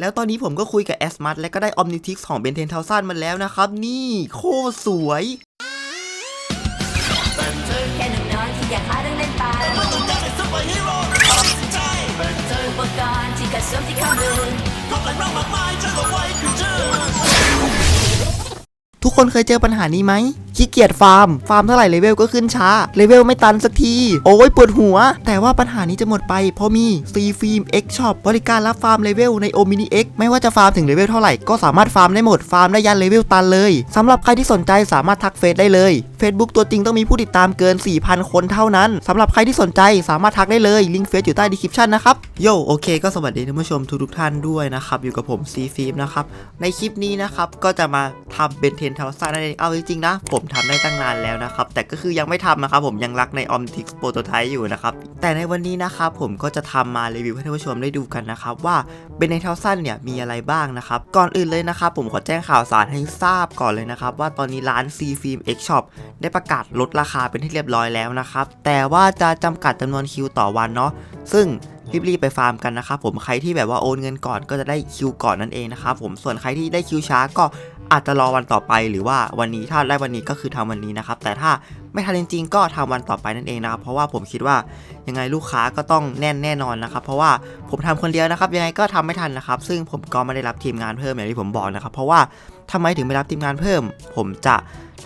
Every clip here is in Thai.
แล้วตอนนี้ผมก็คุยกับแอสมัตและก็ได้ออมนิทิกของเบนเทนเทาซันมาแล้วนะครับ นี่โคตรสวยทุกคนเคยเจอปัญหานี้ไหมขี้เกียจฟาร์ม ฟาร์มเท่าไหร่เลเวลก็ขึ้นช้า เลเวลไม่ตันสักที โอ้ยปวดหัว แต่ว่าปัญหานี้จะหมดไป เพราะมี C Film X Shop บริการรับฟาร์มเลเวลใน o m i n i X ไม่ว่าจะฟาร์มถึงเลเวลเท่าไหร่ก็สามารถฟาร์มได้หมด ฟาร์มได้ยันเลเวลตันเลยสำหรับใครที่สนใจสามารถทักเฟซได้เลย Facebook ตัวจริงต้องมีผู้ติดตามเกิน 4,000 คนเท่านั้นสำหรับใครที่สนใจสามารถทักได้เลยลิงก์เฟซอยู่ใต้ดีคริปชันนะครับโยโอเค ก็สวัสดีท่านผู้ชมทุกท่านด้วยนะครับอยู่กับผม C Film นะครับในคลิปนี้นะครับก็จะมาทำเบนเทนเทลซ่านั่นเองเอาจริงๆนะผมมทำได้ตั้งนานแล้วนะครับ แต่ก็คือยังไม่ทำนะครับผมยังรักใน o m t i x Prototype อยู่นะครับ แต่ในวันนี้นะครับผมก็จะทำมารีวิวให้ท่านผู้ชมได้ดูกันนะครับ ว่าเบนเทนเทลซ่าเนี่ยมีอะไรบ้างนะครับ ก่อนอื่นเลยนะครับ ผมขอแจ้งข่าวสารให้ทราบก่อนเลยนะครับ ว่าตอนนี้ร้าน C Film X Shop ได้ประกาศลดราคาเป็นที่เรียบร้อยแล้วนะครับ แต่ว่าจะจำกัดจำนวนคิวต่อวันเนาะซึ่งรีบๆไปฟาร์มกันนะครับผมใครที่แบบว่าโอนเงินก่อนก็จะได้คิวก่อนนั่นเองนะครับผมส่วนใครที่ได้คิวช้าก็ อาจจะรอวันต่อไปหรือว่าวันนี้ถ้าได้วันนี้ก็คือทำวันนี้นะครับ แต่ถ้าไม่ทันจริงๆก็ทำวันต่อไปนั่นเองนะครับ เพราะว่าผมคิดว่ายังไงลูกค้าก็ต้องแน่นแน่นอนนะครับ เพราะว่าผมทำคนเดียวนะครับ ยังไงก็ทำไม่ทันนะครับ ซึ่งผมก็ไม่ได้รับทีมงานเพิ่มอย่างที่ผมบอกนะครับ เพราะว่าทำไมถึงไม่รับทีมงานเพิ่ม ผมจะ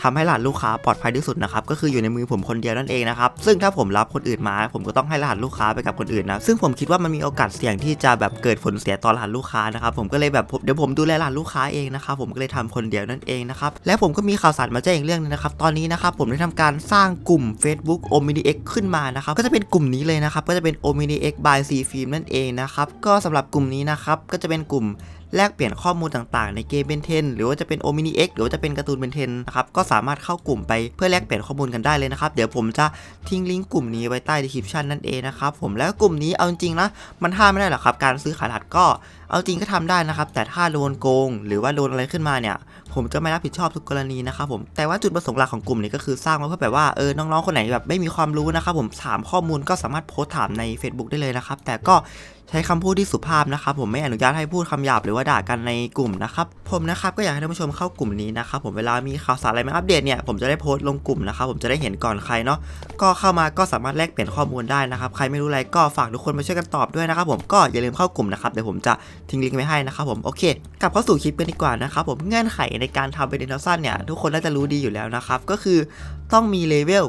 ทำให้รหัสลูกค้าปลอดภัยที่สุดนะครับก็คืออยู่ในมือผมคนเดียวนั่นเองนะครับซึ่งถ้าผมรับคนอื่นมา ผมก็ต้องให้รหัสลูกค้าไปกับคนอื่นนะซึ่งผมคิดว่ามันมีโอกาสเสี่ยงที่จะแบบเกิดผลเสียต่อรหัสลูกค้านะครับผมก็เลยแบบเดี๋ยวผมดูแลรหัสลูกค้าเองนะครับผมก็เลยทำคนเดียวนั่นเองนะครับและผมก็มีข่าวสารมาแจ้งอีกเรื่องนึงนะครับตอนนี้นะครับผมได้ทำการสร้างกลุ่ม Facebook o m i n i X ขึ้นมานะครับก็จะเป็นกลุ่มนี้เลยนะครับก็จะเป็น o m i n i X by C Film นั่นเองนะครับก็สำหรับกลุ่มนี้นะครับก็จะเป็นกลุ่มแลกเปลี่ยนข้อมูลต่างๆ ในเกมเบนเทนหรือว่าจะเป็นโอมินิเอ็กหรือว่าจะเป็นการ์ตูนเบนเทนนะครับก็สามารถเข้ากลุ่มไปเพื่อแลกเปลี่ยนข้อมูลกันได้เลยนะครับ เดี๋ยวผมจะทิ้งลิงก์กลุ่มนี้ไว้ใต้ดีคริปชันนั่นเองนะครับผมแล้วกลุ่มนี้เอาจริงๆนะมันห้ามไม่ได้หรอกครับ การซื้อขายรหัสก็เอาจริงก็ทำได้นะครับ แต่ถ้าโดนโกง หรือว่าโดนอะไรขึ้นมาเนี่ย ผมจะไม่รับผิดชอบทุกกรณีนะครับผม แต่ว่าจุดประสงค์หลักของกลุ่มนี้ก็คือสร้างมาเพื่อแบบว่า เออ น้องๆ คนไหนแบบไม่มีความรู้นะครับผม ถามข้อมูลก็สามารถโพสต์ถามใน Facebook ได้เลยนะครับ แต่ก็ใช้คำพูดที่สุภาพนะครับผมไม่อนุญาตให้พูดคำหยาบหรือว่าด่ากันในกลุ่มนะครับผมนะครับก็อยากให้ท่านผู้ชมเข้ากลุ่มนี้นะครับผมเวลามีข่าวสารอะไรมาอัปเดตเนี่ยผมจะได้โพสต์ลงกลุ่มนะครับผมจะได้เห็นก่อนใครเนาะก็เข้ามาก็สามารถแลกเปลี่ยนข้อมูลได้นะครับใครไม่รู้อะไรก็ฝากทุกคนมาช่วยกันตอบด้วยนะครับผมก็อย่าลืมเข้ากลุ่มนะครับเดี๋ยวผมจะ ทิ้งลิงก์ไว้ให้นะครับผมโอเคกลับเข้าสู่คลิปกันดีกว่านะครับผมเงื่อนไขในการทำเป็นเดนซันเนี่ยทุกคนน่าจะรู้ดีอยู่แล้วนะครับก็คือต้องมีเลเวล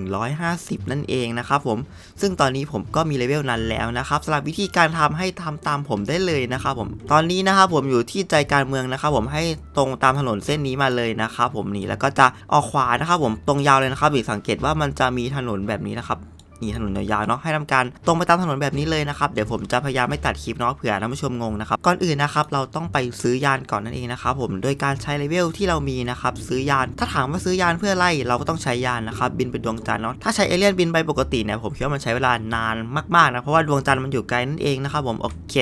1150 นั่นเองนะครับผมซึ่งตอนนี้ผมก็มีเลเวลนั้นแล้วนะครับสำหรับวิธีการทำให้ทำตามผมได้เลยนะครับผมตอนนี้นะครับผมอยู่ที่ใจกลารเมืองนะครับผมให้ตรงตามถนนเส้นนี้มาเลยนะครับผมนี่แล้วก็จะออกขวานะครับผมตรงยาวเลยนะครับอีกสังเกตว่ามันจะมีถนนแบบนี้นะครับ นีถนนยาวๆเนาะให้ทำการตรงไปตามถนนแบบนี้เลยนะครับเดี๋ยวผมจะพยายามไม่ตัดคลิปเนาะเผื่อท่านผู้ชมงงนะครับก่อนอื่นนะครับเราต้องไปซื้อยานก่อนนั่นเองนะครับผมโดยการใช้เลเวลที่เรามีนะครับซื้อยาน ถ้าถามว่าซื้อยานเพื่ออะไรเราก็ต้องใช้ยานนะครับบินไปดวงจันทร์เนาะถ้าใช้เอเลี่ยนบินไปปกติเนี่ยผมคิดว่ามันใช้เวลานานมากๆนะเพราะว่าดวงจันทร์มันอยู่ไกลนั่นเองนะครับผมโอเค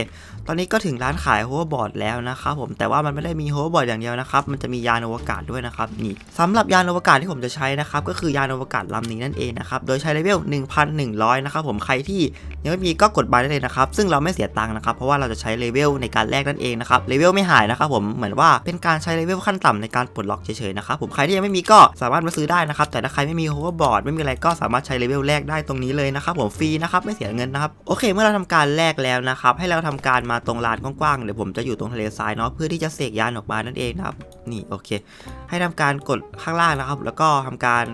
ตอนนี้ก็ถึงร้านขายโฮเวอร์บอร์ดแล้วนะครับผมแต่ว่ามันไม่ได้มีโฮเวอร์บอร์ดอย่างเดียวนะครับมันจะมียานอวกาศด้วยนะครับนี่สำหรับยานอวกาศที่ผมจะใช้นะครับก็คือยานอวกาศลำนี้นั่นเองนะครับโดยใช้เลเวล1,100 นะครับผมใครที่ยังไม่มีก็กดบายได้เลยนะครับ ซึ่งเราไม่เสียตังค์นะครับ เพราะว่าเราจะใช้เลเวลในการแลกนั่นเองนะครับเลเวลไม่หายนะครับผมเหมือนว่าเป็นการใช้เลเวลขั้นต่ำในการปลดล็อกเฉยๆนะครับผมใครที่ยังไม่มีก็สามารถมาซื้อได้นะครับแต่ถ้าใครไม่มีโฮเวอร์บอร์ดไม่มีอะไรก็สามารถใช้เลเวลแรกได้ตรงนี้เลยนะครับผมฟรีนะครับไม่เสียเงินนะครับโอเค เมื่อเราทำการแลกแล้วนะครับให้เราทำการมาตรงลานกว้างๆเดี๋ยวผมจะอยู่ตรงทะเลทรายเนาะเพื่อที่จะเสกยานออกมานั่นเองนะครับนี่โอเค ให้ทำการกดข้างล่างนะครับ แล้วก็ทำการ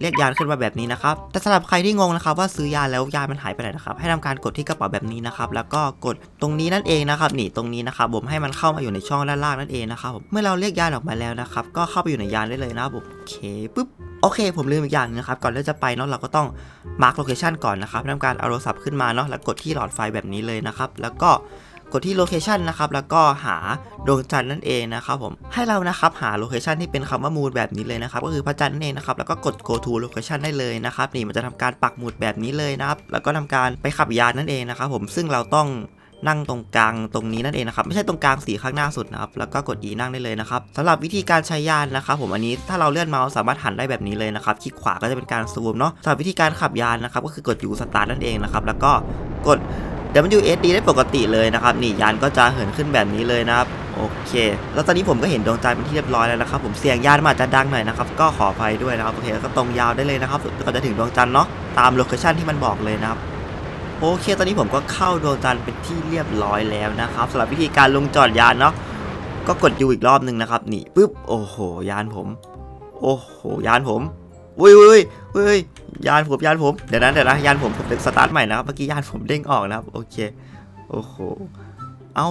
เรียกยานขึ้นมาแบบนี้นะครับ แต่สำหรับใครที่งงนะครับว่าซื้อยาแล้วยามันหายไปไหนนะครับ ให้ทำการกดที่กระเป๋าแบบนี้นะครับ แล้วก็กดตรงนี้นั่นเองนะครับ นี่ตรงนี้นะครับผมให้มันเข้ามาอยู่ในช่องด้านล่างนั่นเองนะครับผมเมื่อเราเรียกยานออกมาแล้วนะครับ ก็เข้าไปอยู่ในยานได้เลยนะครับผมโอเคปุ๊บโอเค ผมลืมอีกอย่างหนึงนะครับ ก่อนที่จะไปเนาะเราก็ต้องมาร์กโลเคชันก่อนนะครับทำการเอาโทรศัพท์ขึ้นมาเนาะแล้วกดที่หลอดไฟแบบนี้เลยนะครับ แล้วก็ กดที่โลเคชันนะครับแล้วก็หาดวงจันทร์นั่นเองนะครับผมให้เรานะครับหาโลเคชันที่เป็นคำว่ามูดแบบนี้เลยนะครับก็คือพระจันทร์นั่นเองนะครับแล้วก็กด go to location ได้เลยนะครับนี่มันจะทำการปักหมุดแบบนี้เลยนะครับแล้วก็ทำการไปขับยานนั่นเองนะครับผมซึ่งเราต้องนั่งตรงกลางตรงนี้นั่นเองนะครับไม่ใช่ตรงกลางสีข้างหน้าสุดนะครับแล้วก็กด E นั่งได้เลยนะครับสำหรับวิธีการใช้ยานนะครับ ผมอันนี้ถ้าเราเลื่อนเมาส์สามารถหันได้แบบนี้เลยนะครับคลิกขวาก็จะเป็นการซูมเนาะสำหรับวิธีการขับยานนะครับก็คือกด U start นั่นเองนะครับแล้วก็กด WSD ได้ปกติเลยนะครับนี่ยานก็จะเหินขึ้นแบบนี้เลยนะครับโอเค แล้วตอนนี้ผมก็เห็นดวงจันทร์เป็นที่เรียบร้อยแล้วนะครับ ผมเสียงยานมาจจะดังหน่อยนะครับ ก็ขออภัยด้วยนะครับ โอเคแล้วก็ตรงยาวได้เลยนะครับก็จะถึงดวงจันทร์เนาะ ตามโลเคชั่นที่มันบอกเลยนะครับ โอเค ตอนนี้ผมก็เข้าดวงจันทร์เป็นที่เรียบร้อยแล้วนะครับสำหรับวิธีการลงจอดยานเนาะ ก็กดยูอีกรอบหนึ่งนะครับ นี่ปุ๊บ โอ้โห ยานผม โอ้โห ยานผม อุ้ยอุ้ยอุ้ยอุ้ยยานผมยานผมเดี๋ยวนะเดี๋ยวนะยานผมผมสตาร์ทใหม่นะครับเมื่อกี้ยานผมเด้งออกนะครับโอเคโอ้โหเอา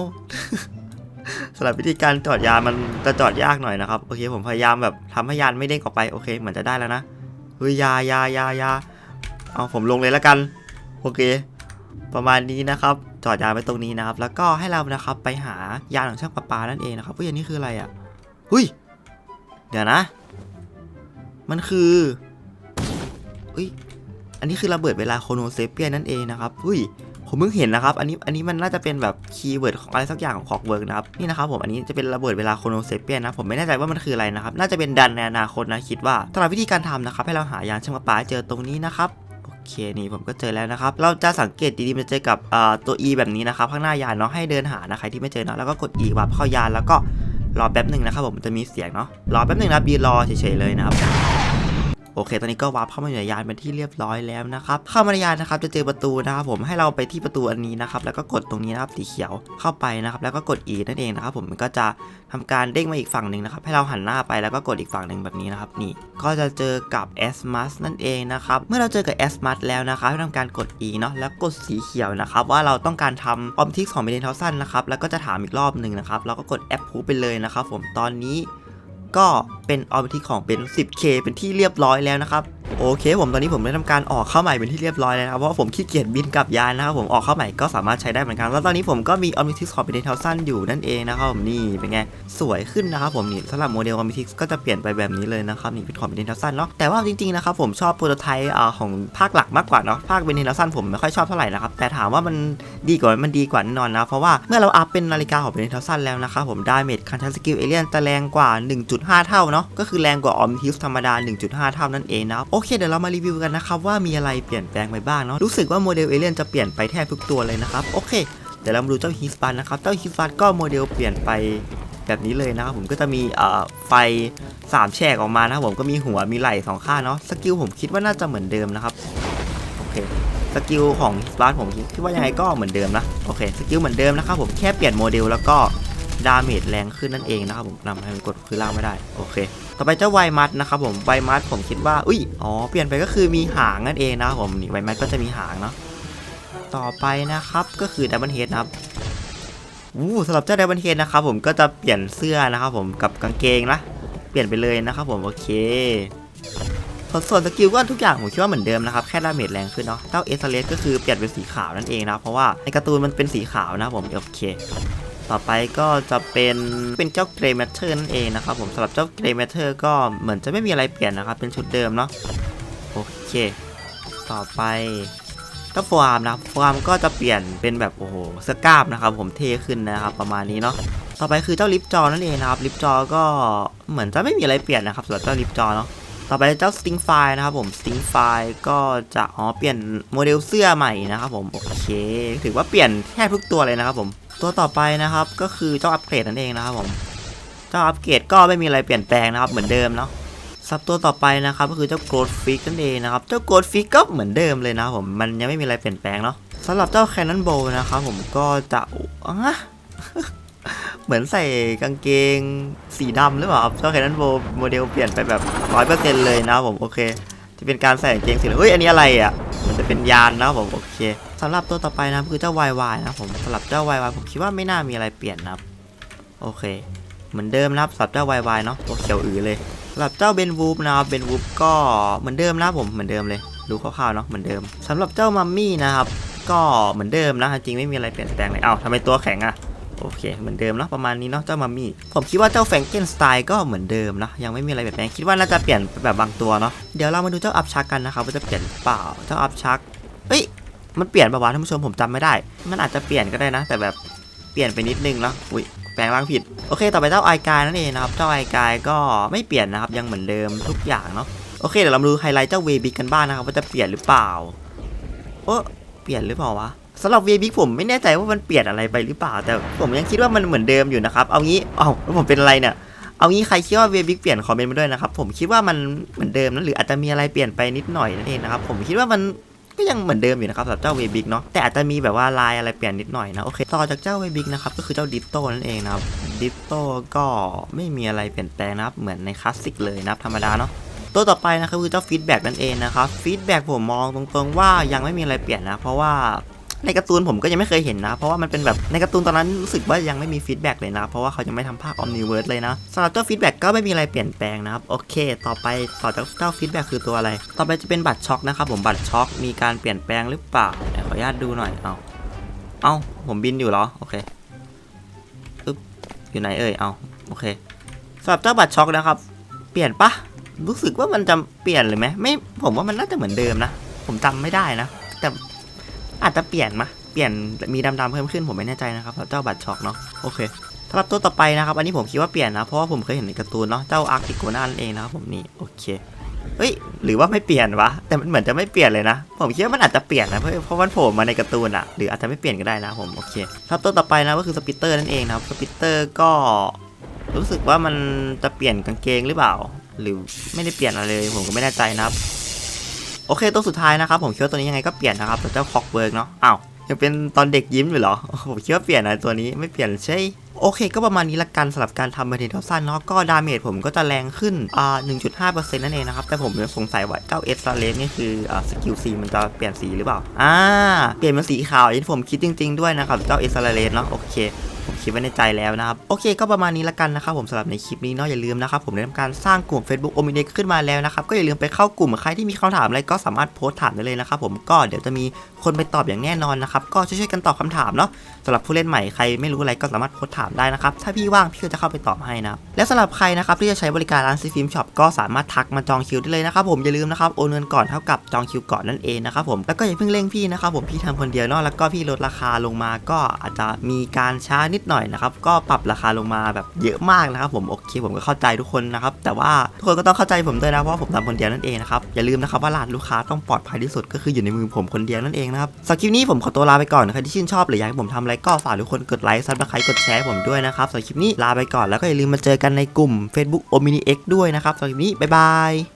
สำหรับวิธีการจอดยานมันจะจอดยากหน่อยนะครับโอเคผมพยายามแบบทำให้ยานไม่เด้งออกไปโอเคเหมือนจะได้แล้วนะเฮ้ยยายายายาเอาผมลงเลยแล้วกันโอเค ประมาณนี้นะครับ จอดยานไว้ตรงนี้นะครับ แล้วก็ให้เรานะครับไปหายานของช่างประปานั่นเองนะครับเฮ้ยอันนี้คืออะไรอะเฮ้ยเดี๋ยวนะ มันคือเฮ้ย อันนี้คือระเบิดเวลาโคโนเซเปียนั่นเองนะครับเฮ้ย ผมเพิ่งเห็นนะครับ อันนี้ อันนี้มันน่าจะเป็นแบบคีย์เวิร์ดของอะไรสักอย่างของคอกเวิร์กนะครับ นี่นะครับผม อันนี้จะเป็นระเบิดเวลาโคโนเซเปียนนะผมไม่แน่ใจว่ามันคืออะไรนะครับ น่าจะเป็นดันในอนาคตนะคิดว่าสำหรับวิธีการทำนะครับ ให้เราหายานช่างประปาเจอตรงนี้นะครับโอเคนี่ผมก็เจอแล้วนะครับ เราจะสังเกตดีๆมันจะเจอกับตัว E แบบนี้นะครับ ข้างหน้ายานเนาะให้เดินหานะใครที่ไม่เจอเนาะแล้วก็กด E วับเข้ายานแล้วก็รอแป๊บหนึ่งนะครับผมจะมีเสียงเนาะรอแป๊บหนึ่งนะบยืนรอเฉยๆเลยนะครับ โอเค ตอนนี้ก็วาร์ปเข้ามาอยู่ในยานเป็นที่เรียบร้อยแล้วนะครับ เข้ามาในยานนะครับจะเจอประตูนะครับผมให้เราไปที่ประตูอันนี้นะครับแล้วก็กดตรงนี้นะครับสีเขียวเข้าไปนะครับแล้วก็กด E นั่นเองนะครับผมมันก็จะทำการเด้งมาอีกฝั่งหนึ่งนะครับให้เราหันหน้าไปแล้วก็กดอีกฝั่งหนึ่งแบบนี้นะครับนี่ก็จะเจอกับ s m u s นั่นเองนะครับเมื่อเราเจอกับ s m u s แล้วนะครับให้ทำการกด E เนาะแล้วกดสีเขียวนะครับว่าเราต้องการทำ Optics ของ m e d e n t a l s o n นะครับแล้วก็จะถามอีกรอบหนึ่งนะครับเราก็กด Approve ไปเลยนะครับผมตอนนี้ ก็เป็นออ t ติของเป็น 10K เป็นที่เรียบร้อยแล้วนะครับ โอเคผมตอนนี้ผมได้ทำการออกเข้าใหม่เป็นที่เรียบร้อยแล้วนะครับเพราะว่าผมขี้เกียจบินกลับยานนะครับผมออกเข้าใหม่ก็สามารถใช้ได้เหมือนกันแล้วตอนนี้ผมก็มี Omnitrix Confidential สั้นอยู่นั่นเองนะครับผมนี่เป็นไงสวยขึ้นนะครับผมนี่สำหรับโมเดล Omnitrix ก็จะเปลี่ยนไปแบบนี้เลยนะครับนี่เป็น Confidential สั้นเนาะแต่ว่าจริงๆนะครับผมชอบโปรโตไทป์ของภาคหลักมากกว่าเนาะภาค v e n t i l a t i o n ผมไม่ค่อยชอบเท่าไหร่นะครับแต่ถามว่ามันดีกว่ามันดีกว่าแน่นอนนะเพราะว่าเมื่อเราอัพเป็นนาฬิกาของ v e n t i l a t i o n แล้วนะครับผมดาเมจคันทันสกิลเอเลียนจะแรงกว่า 1.5 เท่าเนาะก็คือแรงกว่า o m n i t i x ธรรมดา 1.5 เท่านั่นเองนะครับอเคเดี๋ยวเรามารีวิวกันนะครับว่ามีอะไรเปลี่ยนแปลงไปบ้างเนาะรู้สึกว่าโมเดลเอเลียนจะเปลี่ยนไปแทบทุกตัวเลยนะครับโอเคเดี๋ยวเรามาดูเจ้าฮิสบันนะครับเจ้าฮิสบันก็โมเดลเปลี่ยนไปแบบนี้เลยนะครับผมก็จะมีเอ่อไฟ3แฉกออกมานะครับผมก็มีหัวมีไหล่สองข้างเนาะสกิลผมคิดว่าน่าจะเหมือนเดิมนะครับโอเคสกิลของฮิสบันผมคิดว่ายังไงก็เหมือนเดิมนะโอเคสกิลเหมือนเดิมนะครับผมแค่เปลี่ยนโมเดลแล้วก็ดาเมจแรงขึ้นนั่นเองนะครับผมนำให้มันกดพื้นล่างไม่ได้โอเค ต่อไปเจ้าไวมัดนะครับผมไวมัดผมคิดว่า อุ้ย อ๋อ เปลี่ยนไปก็คือมีหางนั่นเองนะครับผมนี่ไวมัดก็จะมีหางเนาะ ต่อไปนะครับก็คือดับเบิลเฮดนะครับอู้สำหรับเจ้าดับเบิลเฮดนะครับผมก็จะเปลี่ยนเสื้อนะครับผมกับกางเกงนะเปลี่ยนไปเลยนะครับผมโอเคส่วนสกิลก็ทุกอย่างผมคิดว่าเหมือนเดิมนะครับแค่ดาเมจแรงขึ้นเนาะเจ้าเอสเลสก็คือเปลี่ยนเป็นสีขาวนั่นเองนะเพราะว่าในการ์ตูนมันเป็นสีขาวนะผมโอเค ต่อไปก็จะเป็นเป็นเจ้าเกรย์แมทเทอร์นั่นเองนะครับผมสำหรับเจ้าเกรย์แมทเทอร์ก็เหมือนจะไม่มีอะไรเปลี่ยนนะครับเป็นชุดเดิมเนาะโอเค ต่อไปเจ้าฟอร์มนะครับฟอร์มก็จะเปลี่ยนเป็นแบบโอ้โหสกาบนะครับผมเท่ขึ้นนะครับประมาณนี้เนาะต่อไปคือเจ้าลิฟจอนั่นเองนะครับลิฟจอก็เหมือนจะไม่มีอะไรเปลี่ยนนะครับสำหรับเจ้าลิฟจอเนาะต่อไปเจ้าสติงไฟนะครับผมสติงไฟก็จะอ๋อเปลี่ยนโมเดลเสื้อใหม่นะครับผมโอเค ถือว่าเปลี่ยนแทบทุกตัวเลยนะครับผม ตัวต่อไปนะครับก็คือเจ้าอัปเกรดนั่นเองนะครับผมเจ้าอัปเกรดก็ไม่มีอะไรเปลี่ยนแปลงนะครับเหมือนเดิมเนาะซับตัวต่อไปนะครับก็คือเจ้าโกลดฟิกนั่นเองนะครับเจ้าโกลดฟิกก็เหมือนเดิมเลยนะครับผมมันยังไม่มีอะไรเปลี่ยนแปลงเนาะสำหรับเจ้าแคนนอนโบนะครับผมก็จะเหมือนใส่กางเกงสีดำหรือเปล่าเจ้าแคนนอนโบโมเดลเปลี่ยนไปแบบร้อยเปอร์เซ็นต์เลยนะครับผมโอเคจะเป็นการใส่กางเกงสีเฮ้ยอันนี้อะไรอะ จะเป็นยานนะผมโอเคสำหรับตัวต่อไปนะคือเจ้าวายวายนะผมสำหรับเจ้าวายวายผมคิดว่าไม่น่ามีอะไรเปลี่ยนนะครับโอเค เหมือนเดิมนะครับสำหรับเจ้าวายวายเนาะตัวเขียวอือเลยสำหรับเจ้าเบนวูฟนะครับเบนวูฟก็เหมือนเดิมนะผมเหมือนเดิมเลยดูคร่าวๆเนาะเหมือนเดิมสำหรับเจ้ามัมมี่นะครับก็เหมือนเดิมนะจริงไม่มีอะไรเปลี่ยนแปลงเลยเอ้าทำไมตัวแข็งอะ โอเคเหมือนเดิมเนาะประมาณนี้เนาะเจ้ามัมมี่ผมคิดว่าเจ้าแฟงเกนสไตล์ก็เหมือนเดิมนะยังไม่มีอะไรเปลี่ยนแปลงคิดว่าน่าจะเปลี่ยนแบบบางตัวเนาะเดี๋ยวเรามาดูเจ้าอัพชักกันนะครับว่าจะเปลี่ยนเปล่าเจ้าอัพชักเอ้ยมันเปลี่ยนปะวะท่านผู้ชมผมจำไม่ได้ มันอาจจะเปลี่ยนก็ได้นะ แต่แบบเปลี่ยนไปนิดนึงเนาะอุ้ยแปลงร่างผิดโอเค ต่อไปเจ้าไอกายนั่นเองนะครับเจ้าไอกายก็ไม่เปลี่ยนนะครับยังเหมือนเดิมทุกอย่างเนาะโอเคเดี๋ยวเรามาดูไฮไลท์เจ้าเวบิกกันบ้างนะครับว่าจะเปลี่ยนหรือเปล่าโอ้เปลี่ยนหรือเปล่าวะ สำหรับเวบิกผมไม่แน่ใจว่ามันเปลี่ยนอะไรไปหรือเปล่า แต่ผมยังคิดว่ามันเหมือนเดิมอยู่นะครับ เอางี้เอ้าแล้วผมเป็นอะไรเนี่ยเอางี้ใครคิดว่าเวบิกเปลี่ยนคอมเมนต์มาด้วยนะครับ ผมคิดว่ามันเหมือนเดิมนะหรืออาจจะมีอะไรเปลี่ยนไปนิดหน่อยนั่นเองนะครับ ผมคิดว่ามันก็ยังเหมือนเดิมอยู่นะครับสำหรับเจ้าเวบิกเนาะแต่อาจจะมีแบบว่าลายอะไรเปลี่ยนนิดหน่อยนะโอเคต่อจากเจ้าเวบิกนะครับก็คือเจ้าดิโตนั่นเองนะครับดิโตก็ไม่มีอะไรเปลี่ยนแปลงนะครับเหมือนในคลาสสิกเลยนะครับธรรมดาเนาะตัวต่อไปนะครับคือเจ้าฟีดแบ็กนั่นเองนะครับฟีดแบ็กผมมองตรงๆว่ายังไม่มีอะไรเปลี่ยนนะเพราะว่า ในการ์ตูนผมก็ยังไม่เคยเห็นนะ เพราะว่ามันเป็นแบบในการ์ตูนตอนนั้นรู้สึกว่ายังไม่มีฟีดแบ็กเลยนะ เพราะว่าเขายังไม่ทำภาคออมนิเวิร์สเลยนะสำหรับเจ้าฟีดแบ็กก็ไม่มีอะไรเปลี่ยนแปลงนะครับ โอเค ต่อไปต่อจากเจ้าฟีดแบ็กคือตัวอะไร ต่อไปจะเป็นบัตรช็อคนะครับผมบัตรช็อคมีการเปลี่ยนแปลงหรือเปล่าขออนุญาตดูหน่อยเอาเอาผมบินอยู่เหรอโอเคอึ๊บอยู่ไหนเอ่ยเอาโอเคสำหรับเจ้าบัตรช็อคนะครับเปลี่ยนปะรู้สึกว่ามันจะเปลี่ยนเลยไหมไม่ผมว่ามันน่าจะเหมือนเดิมนะ ผมจำไม่ได้นะ แต่ อาจจะเปลี่ยนมาเปลี่ยนมีดำๆเพิ่มขึ้นผมไม่แน่ใจนะครับเจ้าบัตรช็อกเนาะโอเคสำหรับตัวต่อไปนะครับอันนี้ผมคิดว่าเปลี่ยนนะเพราะว่าผมเคยเห็นในการ์ตูนเนาะเจ้าอาร์ติโกนานั่นเองนะครับผมนี่โอเคเฮ้ยหรือว่าไม่เปลี่ยนวะแต่มันเหมือนจะไม่เปลี่ยนเลยนะ ผมคิดว่ามันอาจจะเปลี่ยนนะเพราะเพราะมันโผล่มาในการ์ตูนอะหรืออาจจะไม่เปลี่ยนก็ได้นะผมโอเคครับตัวต่อไปนะก็คือสปิเตอร์นั่นเองนะครับสปิเตอร์ก็รู้สึกว่ามันจะเปลี่ยนกางเกงหรือเปล่า หรือไม่ได้เปลี่ยนอะไรเลยผมก็ไม่แน่ใจนะครับ โอเคตัวสุดท้ายนะครับผมคิดว่าตัวนี้ยังไงก็เปลี่ยนนะครับแต่เจ้าคอกเบิร์กเนาะอ้าวยังเป็นตอนเด็กยิ้มอยู่เหรอผมคิดว่าเปลี่ยนนะตัวนี้ไม่เปลี่ยนใช่โอเคก็ประมาณนี้ละกันสำหรับการทำเบอร์เทนเทสั้นเนาะก็ดาเมจผมก็จะแรงขึ้นอ่า1.5%นั่นเองนะครับ แต่ผมยังสงสัยว่าเจ้าเอสซาเลสนี่คืออ่าสกิลซีมันจะเปลี่ยนสีหรือเปล่า อ่า เปลี่ยนเป็นสีขาวอย่างที่ผมคิดจริง ๆ ด้วยนะครับเจ้าเอสซาเลสเนาะโอเค ผมคิดไว้ในใจแล้วนะครับโอเค ก็ประมาณนี้ละกันนะครับผมสำหรับในคลิปนี้เนาะอย่าลืมนะครับผมได้ทำการสร้างกลุ่ม Facebook o m i n e ขึ้นมาแล้วนะครับก็อย่าลืมไปเข้ากลุ่มใครที่มีคำถามอะไรก็สามารถโพสต์ถามได้เลยนะครับผมก็เดี๋ยวจะมีคนไปตอบอย่างแน่นอนนะครับก็ช่วยๆกันตอบคำถามเนาะสำหรับผู้เล่นใหม่ใครไม่รู้อะไรก็สามารถโพสต์ถามได้นะครับถ้าพี่ว่างพี่ก็จะเข้าไปตอบให้นะและสำหรับใครนะครับที่จะใช้บริการร้านซีฟิล์มช็อปก็สามารถทักมาจองคิวได้เลยนะครับผมอย่าลืมนะครับโอนเงินก่อนเท่ากับจองคิวก่อนนั่นเองนะครับผมแล้วก็อย่าเพิ่งเร่งพี่นะครับผมพี่ทำคนเดียวเนาะแล้วก็พี่ลดราคาลงมาก็อาจจะมีการช้านิดหน่อยนะครับก็ปรับราคาลงมาแบบเยอะมากนะครับผมโอเคผมก็เข้าใจทุกคนนะครับแต่ว่าทุกคนก็ต้องเข้าใจผมด้วยนะเพราะผมทำคนเดียวนั่นเองนะครับอย่าลืมนะครับว่าร้านลูกค้าต้องปลอดภัยที่สุดก็คืออยู่ในมือผมคนเดียวนั่นเองนะครับสำหรับคลิปนี้ผมขอตัวลาไปก่อนใครที่ชื่นชอบหรืออยากให้ผมทำอะไรก็ฝากทุกคนกดไลค์ซับสไครต์กดแชร์ผมด้วยนะครับสำหรับคลิปนี้ลาไปก่อนแล้วก็อย่าลืมมาเจอกันในกลุ่ม Facebook o m i n i X ด้วยนะครับสำหรับคลิปนี้บ๊ายบาย